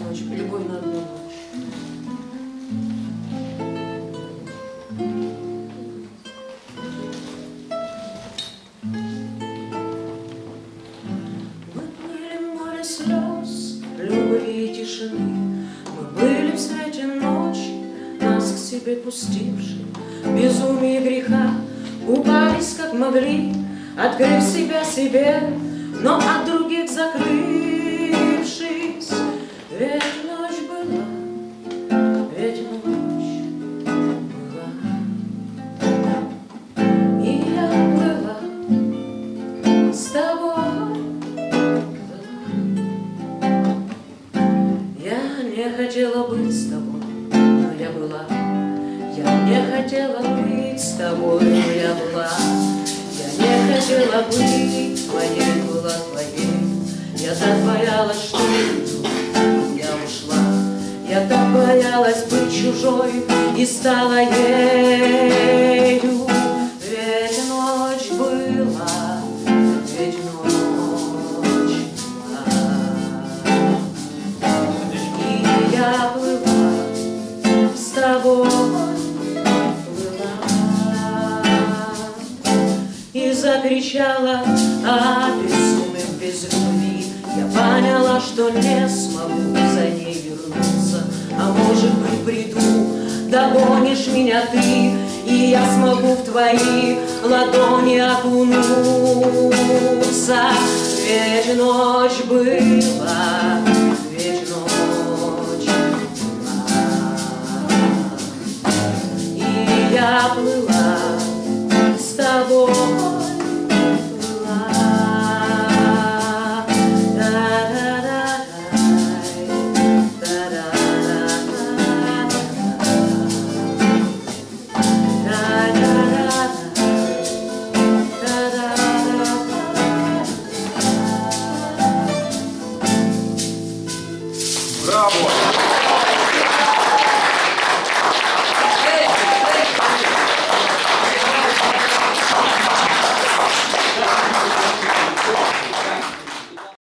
ночь, любовь на одну. Мы были море слез, любви и тишины. Мы были в свете ночи, нас к себе пустивши. Безумие греха купались, как могли, Открыв себя себе, Я не хотела быть с тобой, но я была. Я не хотела быть с тобой, но я была. Я не хотела быть твоей, была твоей. Я так боялась, что я ушла. Я так боялась быть чужой и стала ею. С тобой, плыла И закричала, обезумев без любви Я поняла, что не смогу за ней вернуться. А может быть приду, догонишь меня ты И я смогу в твои ладони окунуться. Ведь ночь была Bravo!